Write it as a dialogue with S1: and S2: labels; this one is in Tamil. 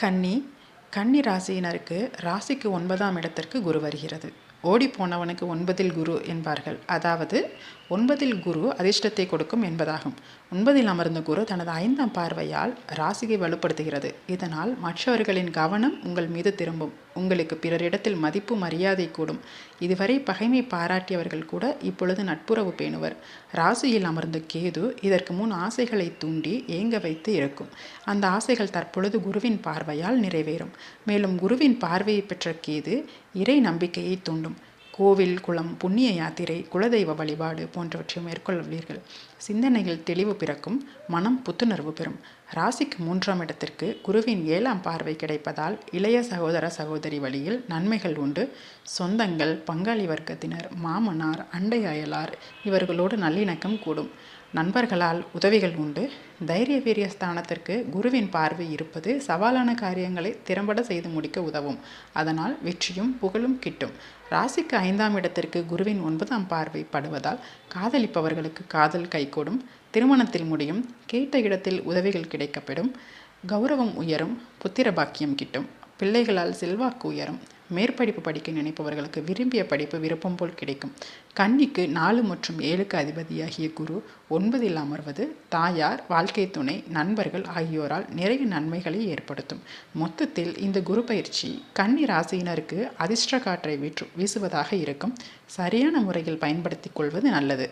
S1: கன்னி கன்னி ராசியினருக்கு ராசிக்கு ஒன்பதாம் இடத்திற்கு குரு வருகிறது. ஓடி போனவனுக்கு ஒன்பதில் குரு என்பார்கள். அதாவது ஒன்பதில் குரு அதிர்ஷ்டத்தை கொடுக்கும் என்பதாகும். ஒன்பதில் அமர்ந்த குரு தனது ஐந்தாம் பார்வையால் ராசியை வலுப்படுத்துகிறது. இதனால் மற்றவர்களின் கவனம் உங்கள் மீது திரும்பும். உங்களுக்கு பிறரிடத்தில் மதிப்பு மரியாதை கூடும். இதுவரை பகைமை பாராட்டியவர்கள் கூட இப்பொழுது நட்புறவு பேணுவர். ராசியில் அமர்ந்த கேது இதற்கு முன் ஆசைகளை தூண்டி ஏங்க வைத்து இருக்கும் அந்த ஆசைகள் தற்பொழுது குருவின் பார்வையால் நிறைவேறும். மேலும் குருவின் பார்வையை பெற்ற கேது இறை நம்பிக்கையை தூண்டும். கோவில் குளம் புண்ணிய யாத்திரை குலதெய்வ வழிபாடு போன்றவற்றை மேற்கொள்வீர்கள். சிந்தனையில் தெளிவு பிறக்கும் மனம் புத்துணர்வு பெறும். ராசிக்கு மூன்றாம் இடத்திற்கு குருவின் ஏழாம் பார்வை கிடைப்பதால் இளைய சகோதர சகோதரி வழியில் நன்மைகள் உண்டு. சொந்தங்கள் பங்காளி வர்க்கத்தினர் மாமனார் அண்டை அயலார் இவர்களோடு நல்லிணக்கம் கூடும். நண்பர்களால் உதவிகள் உண்டு. தைரிய வீரிய ஸ்தானத்திற்கு குருவின் பார்வை இருப்பது சவாலான காரியங்களை திறம்பட செய்து முடிக்க உதவும். அதனால் வெற்றியும் புகழும் கிட்டும். ராசிக்கு ஐந்தாம் இடத்திற்கு குருவின் ஒன்பதாம் பார்வை படுவதால் காதலிப்பவர்களுக்கு காதல் கைகூடும். திருமணத்தில் முடியும் கேட்ட இடத்தில் உதவிகள் கிடைக்கப்படும் கௌரவம் உயரும் புத்திர பாக்கியம் கிட்டும் பிள்ளைகளால் செல்வாக்கு உயரும் மேற்படிப்பு படிக்க நினைப்பவர்களுக்கு விரும்பிய படிப்பு விருப்பம் போல் கிடைக்கும். கன்னிக்கு நாலு மற்றும் ஏழுக்கு அதிபதியாகிய குரு ஒன்பதில் அமர்வது தாயார் வாழ்க்கை துணை நண்பர்கள் ஆகியோரால் நிறைய நன்மைகளை ஏற்படுத்தும். மொத்தத்தில் இந்த குரு பயிற்சி கன்னி ராசியினருக்கு அதிர்ஷ்ட காற்றை வீற்று வீசுவதாக இருக்கும். சரியான முறையில் பயன்படுத்தி கொள்வது நல்லது.